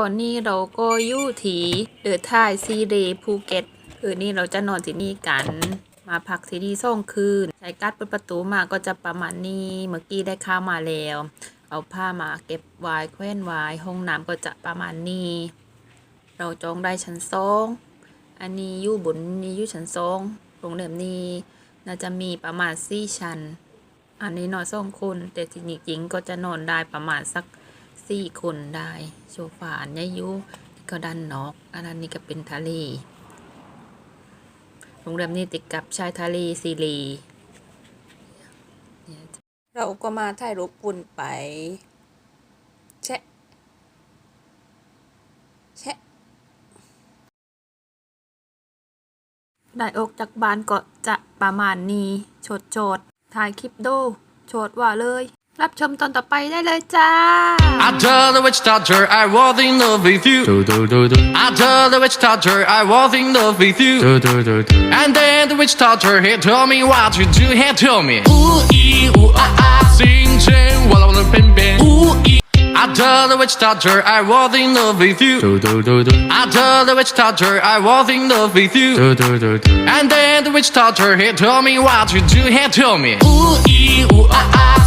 ตอนนี้เราก็อยู่ที่เดอะท่ายซีเดภูเก็ตคืนนี้เราจะนอนที่นี่กัน มาพักที่นี่ส่งคืน ใช้การ์ดเปิดประตูมาก็จะประมาณนี้เมื่อกี้ได้ข้าวมาแล้ว เอาผ้ามาเก็บไว้แขวนไว้ห้องน้ำก็จะประมาณนี้ เราจองได้ชั้นสองอันนี้อยู่บนนี้อยู่ชั้นสองโรงแรมนี้ น่าจะมีประมาณสี่ชั้น อันนี้นอนสองคนแต่จริงๆก็จะนอนได้ประมาณสัก สี่คนได้โซฟาอันใหญ่อยุก็ด้านนอกอันนั้นนี่ก็เป็นทะเลโรงแรมนี้ติดกับชายทะเลซีรีเราก็มาถ่ายรูปปุ่นไปแชะแชะได้ออกจากบ้านก็จะประมาณนี้โฉดโฉดถ่ายคลิปดูโฉดว่าเลย รับชมตอนต่อไปได้เลยจ้า I told the witch doctor I was in love with you. Do do do do I told the witch doctor I was in love with you. do do do do. And then the witch doctor he told me what to do. He told me ooh ee ooh ah ah, sing sing, walla walla bing bing. Ooh ee. I told the witch doctor I was in love with you. Do do do do. I told the witch doctor I was in love with you. Do do do do. And then the witch doctor he told me what to do. He told me ooh ee ooh ah ah,